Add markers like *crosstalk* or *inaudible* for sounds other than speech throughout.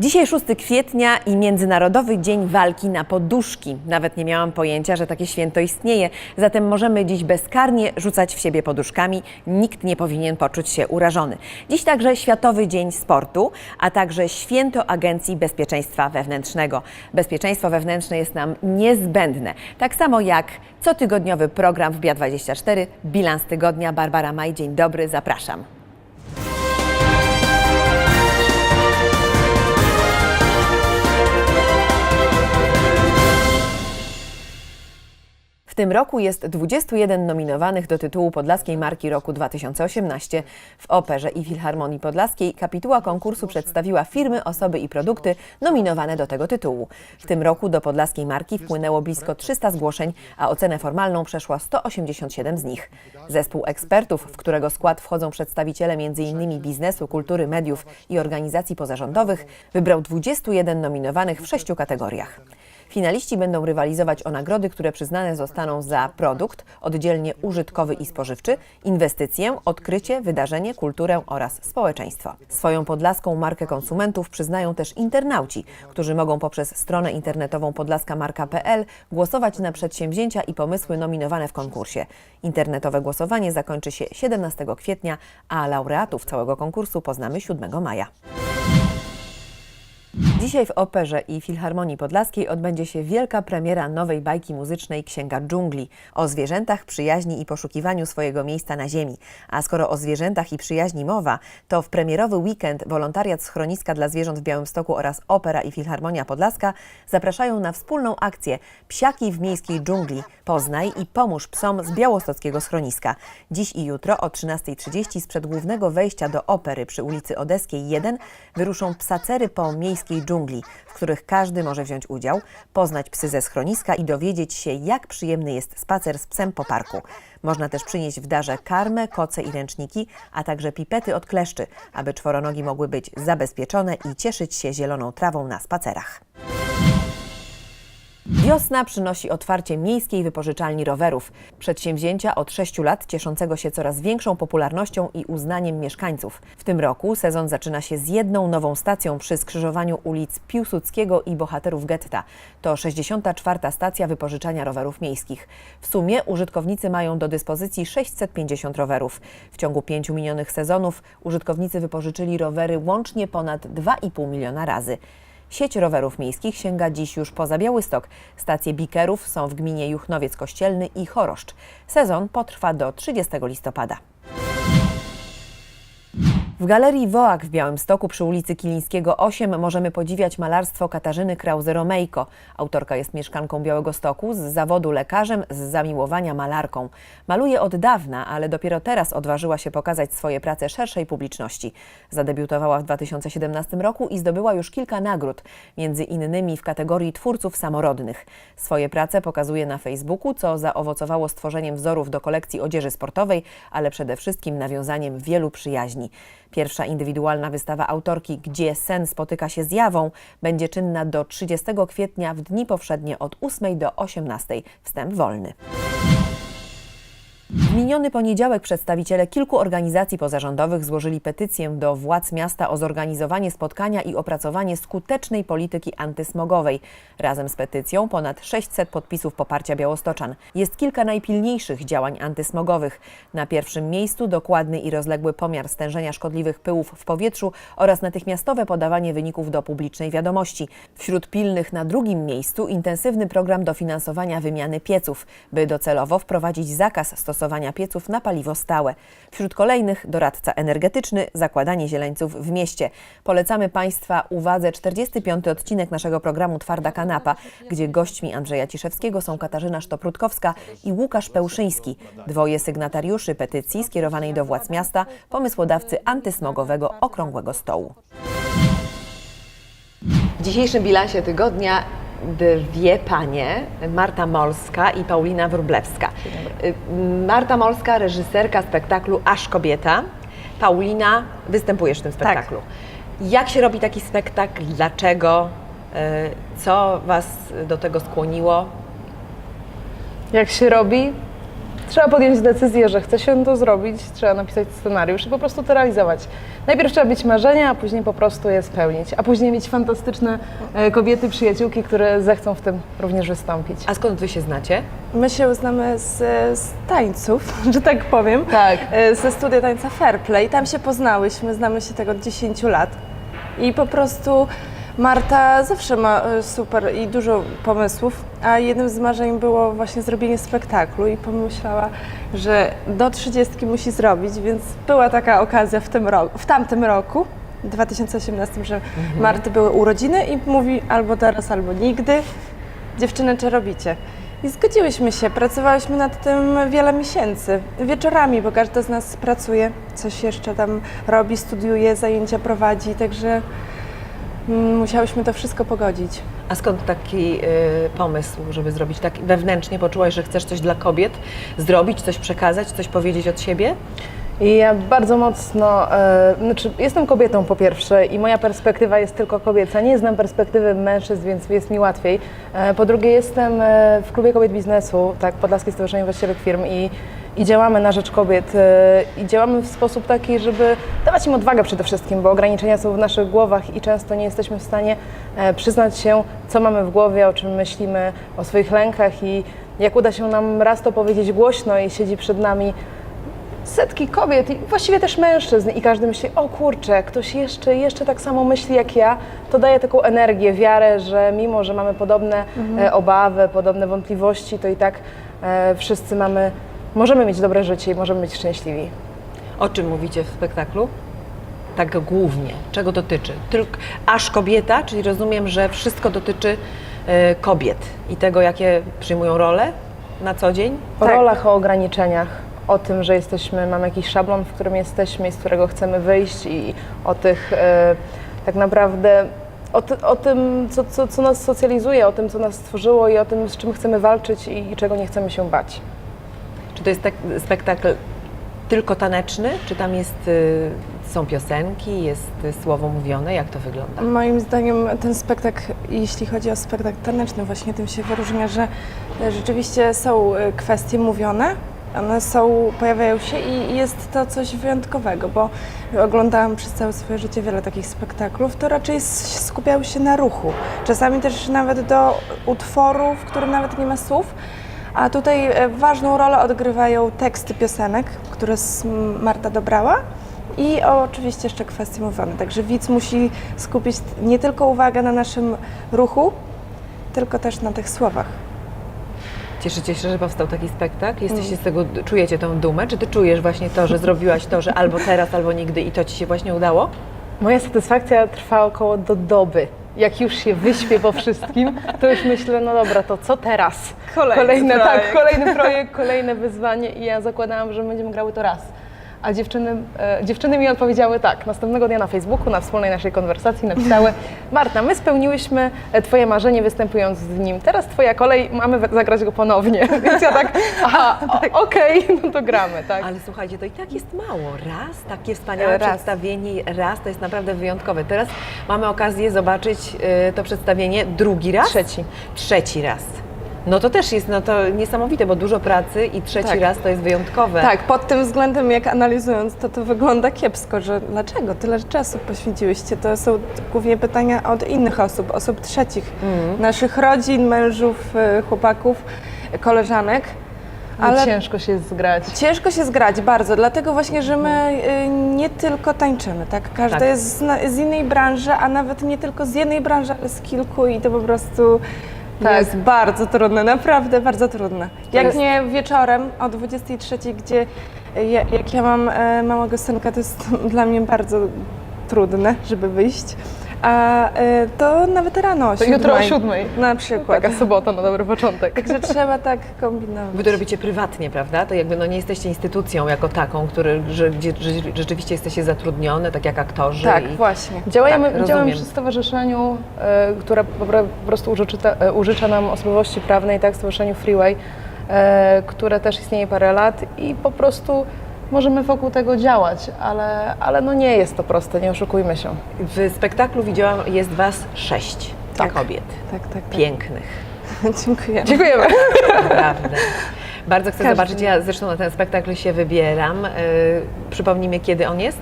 Dzisiaj 6 kwietnia i Międzynarodowy Dzień Walki na Poduszki. Nawet nie miałam pojęcia, że takie święto istnieje. Zatem możemy dziś bezkarnie rzucać w siebie poduszkami. Nikt nie powinien poczuć się urażony. Dziś także Światowy Dzień Sportu, a także Święto Agencji Bezpieczeństwa Wewnętrznego. Bezpieczeństwo wewnętrzne jest nam niezbędne. Tak samo jak cotygodniowy program w BIA24 Bilans Tygodnia. Barbara Maj, dzień dobry, zapraszam. Tym roku jest 21 nominowanych do tytułu Podlaskiej Marki Roku 2018. W Operze i Filharmonii Podlaskiej kapituła konkursu przedstawiła firmy, osoby i produkty nominowane do tego tytułu. W tym roku do Podlaskiej Marki wpłynęło blisko 300 zgłoszeń, a ocenę formalną przeszła 187 z nich. Zespół ekspertów, w którego skład wchodzą przedstawiciele m.in. biznesu, kultury, mediów i organizacji pozarządowych, wybrał 21 nominowanych w sześciu kategoriach. Finaliści będą rywalizować o nagrody, które przyznane zostaną za produkt, oddzielnie użytkowy i spożywczy, inwestycję, odkrycie, wydarzenie, kulturę oraz społeczeństwo. Swoją podlaską markę konsumentów przyznają też internauci, którzy mogą poprzez stronę internetową podlaskamarka.pl głosować na przedsięwzięcia i pomysły nominowane w konkursie. Internetowe głosowanie zakończy się 17 kwietnia, a laureatów całego konkursu poznamy 7 maja. Dzisiaj w Operze i Filharmonii Podlaskiej odbędzie się wielka premiera nowej bajki muzycznej Księga Dżungli o zwierzętach, przyjaźni i poszukiwaniu swojego miejsca na ziemi. A skoro o zwierzętach i przyjaźni mowa, to w premierowy weekend wolontariat Schroniska dla Zwierząt w Białymstoku oraz Opera i Filharmonia Podlaska zapraszają na wspólną akcję Psiaki w miejskiej dżungli. Poznaj i pomóż psom z białostockiego schroniska. Dziś i jutro o 13.30 sprzed głównego wejścia do opery przy ulicy Odeskiej 1 wyruszą psacery po miejskiej dżungli, w których każdy może wziąć udział, poznać psy ze schroniska i dowiedzieć się, jak przyjemny jest spacer z psem po parku. Można też przynieść w darze karmę, koce i ręczniki, a także pipety od kleszczy, aby czworonogi mogły być zabezpieczone i cieszyć się zieloną trawą na spacerach. Wiosna przynosi otwarcie miejskiej wypożyczalni rowerów. Przedsięwzięcia od 6 lat cieszącego się coraz większą popularnością i uznaniem mieszkańców. W tym roku sezon zaczyna się z jedną nową stacją przy skrzyżowaniu ulic Piłsudskiego i Bohaterów Getta. To 64. stacja wypożyczania rowerów miejskich. W sumie użytkownicy mają do dyspozycji 650 rowerów. W ciągu pięciu minionych sezonów użytkownicy wypożyczyli rowery łącznie ponad 2,5 miliona razy. Sieć rowerów miejskich sięga dziś już poza Białystok. Stacje bikerów są w gminie Juchnowiec Kościelny i Choroszcz. Sezon potrwa do 30 listopada. W Galerii Wołak w Białymstoku przy ulicy Kilińskiego 8 możemy podziwiać malarstwo Katarzyny Krause-Romejko. Autorka jest mieszkanką Białegostoku, z zawodu lekarzem, z zamiłowania malarką. Maluje od dawna, ale dopiero teraz odważyła się pokazać swoje prace szerszej publiczności. Zadebiutowała w 2017 roku i zdobyła już kilka nagród, między innymi w kategorii twórców samorodnych. Swoje prace pokazuje na Facebooku, co zaowocowało stworzeniem wzorów do kolekcji odzieży sportowej, ale przede wszystkim nawiązaniem wielu przyjaźni. Pierwsza indywidualna wystawa autorki, gdzie sen spotyka się z jawą, będzie czynna do 30 kwietnia w dni powszednie od 8 do 18. Wstęp wolny. W miniony poniedziałek przedstawiciele kilku organizacji pozarządowych złożyli petycję do władz miasta o zorganizowanie spotkania i opracowanie skutecznej polityki antysmogowej. Razem z petycją ponad 600 podpisów poparcia białostoczan. Jest kilka najpilniejszych działań antysmogowych. Na pierwszym miejscu dokładny i rozległy pomiar stężenia szkodliwych pyłów w powietrzu oraz natychmiastowe podawanie wyników do publicznej wiadomości. Wśród pilnych na drugim miejscu intensywny program dofinansowania wymiany pieców, by docelowo wprowadzić zakaz stosowania pieców na paliwo stałe. Wśród kolejnych doradca energetyczny, zakładanie zieleńców w mieście. Polecamy Państwa uwadze 45. odcinek naszego programu Twarda Kanapa, gdzie gośćmi Andrzeja Ciszewskiego są Katarzyna Sztoprutkowska i Łukasz Pełszyński, dwoje sygnatariuszy petycji skierowanej do władz miasta, pomysłodawcy antysmogowego Okrągłego Stołu. W dzisiejszym bilansie tygodnia dwie panie, Marta Molska i Paulina Wróblewska. Marta Molska, reżyserka spektaklu Aż kobieta. Paulina, występujesz w tym spektaklu. Jak się robi taki spektakl? Dlaczego? Y, Co Was do tego skłoniło? Jak się robi? Trzeba podjąć decyzję, że chce się to zrobić, trzeba napisać scenariusz i po prostu to realizować. Najpierw trzeba mieć marzenia, a później po prostu je spełnić, a później mieć fantastyczne e, kobiety, przyjaciółki, które zechcą w tym również wystąpić. A skąd wy się znacie? My się znamy z, z tańców, *laughs* że tak powiem. Tak. E, Ze studia tańca Fairplay. Tam się poznałyśmy, znamy się tego od 10 lat. I po prostu Marta zawsze ma e, super i dużo pomysłów, a jednym z marzeń było właśnie zrobienie spektaklu i pomyślała, że do 30 musi zrobić, więc była taka okazja w, tym roku, w tamtym roku. 2018, że Marty były urodziny i mówi albo teraz, albo nigdy. Dziewczyny, czy robicie? I zgodziłyśmy się, pracowałyśmy nad tym wiele miesięcy, wieczorami, bo każda z nas pracuje, coś jeszcze tam robi, studiuje, zajęcia prowadzi, także musiałyśmy to wszystko pogodzić. A skąd taki y, pomysł, żeby zrobić tak wewnętrznie? Poczułaś, że chcesz coś dla kobiet zrobić, coś przekazać, coś powiedzieć od siebie? I ja bardzo mocno, e, znaczy jestem kobietą po pierwsze i moja perspektywa jest tylko kobieca. Nie znam perspektywy mężczyzn, więc jest mi łatwiej. E, po drugie jestem e, w klubie kobiet biznesu, tak, Podlaskie Stowarzyszenie Właścicielek Firm i, i działamy na rzecz kobiet e, i działamy w sposób taki, żeby dawać im odwagę przede wszystkim, bo ograniczenia są w naszych głowach i często nie jesteśmy w stanie e, przyznać się, co mamy w głowie, o czym myślimy, o swoich lękach i jak uda się nam raz to powiedzieć głośno i siedzi przed nami setki kobiet i właściwie też mężczyzn i każdy myśli, o kurczę, ktoś jeszcze, jeszcze tak samo myśli jak ja, to daje taką energię, wiarę, że mimo, że mamy podobne e, obawy, podobne wątpliwości, to i tak e, wszyscy mamy, możemy mieć dobre życie i możemy być szczęśliwi. O czym mówicie w spektaklu? Tak głównie. Czego dotyczy? Tylko aż kobieta, czyli rozumiem, że wszystko dotyczy y, kobiet i tego, jakie przyjmują role na co dzień? O Tak. rolach, o ograniczeniach, o tym, że jesteśmy, mamy jakiś szablon, w którym jesteśmy i z którego chcemy wyjść i o tych e, tak naprawdę, o, ty, o tym, co, co, co nas socjalizuje, o tym, co nas stworzyło i o tym, z czym chcemy walczyć i, i czego nie chcemy się bać. Czy to jest tak, spektakl tylko taneczny? Czy tam jest, y, są piosenki, jest y, słowo mówione? Jak to wygląda? Moim zdaniem ten spektakl, jeśli chodzi o spektakl taneczny, właśnie tym się wyróżnia, że rzeczywiście są e, kwestie mówione, one są, pojawiają się i jest to coś wyjątkowego, bo oglądałam przez całe swoje życie wiele takich spektaklów, to raczej s- skupiały się na ruchu. Czasami też nawet do utworu, w którym nawet nie ma słów, a tutaj e, ważną rolę odgrywają teksty piosenek, które Marta dobrała. I oczywiście jeszcze kwestie mówione. Także widz musi skupić nie tylko uwagę na naszym ruchu, tylko też na tych słowach. Cieszycie się, że powstał taki spektakl? Jesteście z tego, czujecie tą dumę? Czy ty czujesz właśnie to, że *laughs* zrobiłaś to, że albo teraz, albo nigdy i to ci się właśnie udało? Moja satysfakcja trwa około do doby. Jak już się wyśpię po wszystkim, to już myślę, no dobra, to co teraz? Kolejny kolejne, projekt. tak, kolejny projekt, kolejne wyzwanie i ja zakładałam, że będziemy grały to raz. A dziewczyny, e, dziewczyny mi odpowiedziały tak, następnego dnia na Facebooku, na wspólnej naszej konwersacji napisały Marta, my spełniłyśmy e, Twoje marzenie występując z nim, teraz Twoja kolej, mamy we- zagrać go ponownie. *laughs* Więc ja tak, aha, o- okej, *laughs* no to gramy, tak. Ale słuchajcie, to i tak jest mało. Raz, takie wspaniałe Raz. przedstawienie, raz, to jest naprawdę wyjątkowe. Teraz mamy okazję zobaczyć y, to przedstawienie drugi raz? Trzeci. Trzeci raz. No to też jest no to niesamowite, bo dużo pracy i trzeci Tak. raz to jest wyjątkowe. Tak, pod tym względem, jak analizując, to to wygląda kiepsko, że dlaczego tyle czasu poświęciłyście? To są głównie pytania od innych osób, osób trzecich, naszych rodzin, mężów, y, chłopaków, koleżanek. Ale ciężko się zgrać. Ciężko się zgrać bardzo, dlatego właśnie, że my y, nie tylko tańczymy, tak? Każda Tak. jest z, z innej branży, a nawet nie tylko z jednej branży, ale z kilku i to po prostu Tak. jest bardzo trudne, naprawdę bardzo trudne. Jak jest- nie wieczorem o 23, gdzie ja, jak ja mam e, małego synka, to jest *laughs* dla mnie bardzo trudne, żeby wyjść. A e, to nawet rano o To jutro o siódmej. Na przykład. Taka sobota na dobry początek. Także trzeba tak kombinować. Wy to robicie prywatnie, prawda? To jakby no nie jesteście instytucją jako taką, który, że, gdzie że rzeczywiście jesteście zatrudnione, tak jak aktorzy. Tak, i... właśnie. Działamy, Tak, działamy przy stowarzyszeniu, e, które po, pro- po prostu użycza, e, użycza nam osobowości prawnej, tak, stowarzyszeniu Freeway, e, które też istnieje parę lat i po prostu możemy wokół tego działać, ale, ale no nie jest to proste, nie oszukujmy się. W spektaklu widziałam, jest was sześć Tak. kobiet. Tak, tak, tak. Pięknych. *laughs* Dziękuję. Dziękujemy. Naprawdę. Bardzo chcę Każdy. zobaczyć, ja zresztą na ten spektakl się wybieram. Yy, przypomnij mi, kiedy on jest?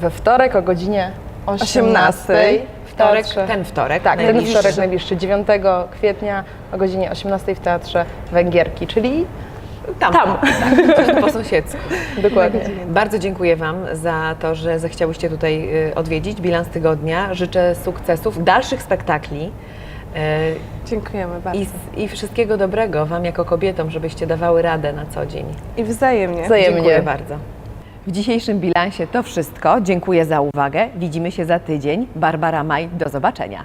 We wtorek o godzinie 18 18. w Wtorek, teatrze. ten wtorek. Tak, ten najbliższy. wtorek najbliższy, 9 kwietnia o godzinie 18 w Teatrze Węgierki, czyli Tam, Tam. Tak, po sąsiedzku. *laughs* dokładnie. Bardzo dziękuję Wam za to, że zechciałyście tutaj y, odwiedzić Bilans Tygodnia. Życzę sukcesów, dalszych spektakli y, Dziękujemy bardzo. i, i wszystkiego dobrego Wam jako kobietom, żebyście dawały radę na co dzień. I wzajemnie. Wzajemnie. Dziękuję bardzo. W dzisiejszym bilansie to wszystko. Dziękuję za uwagę. Widzimy się za tydzień. Barbara Maj, do zobaczenia.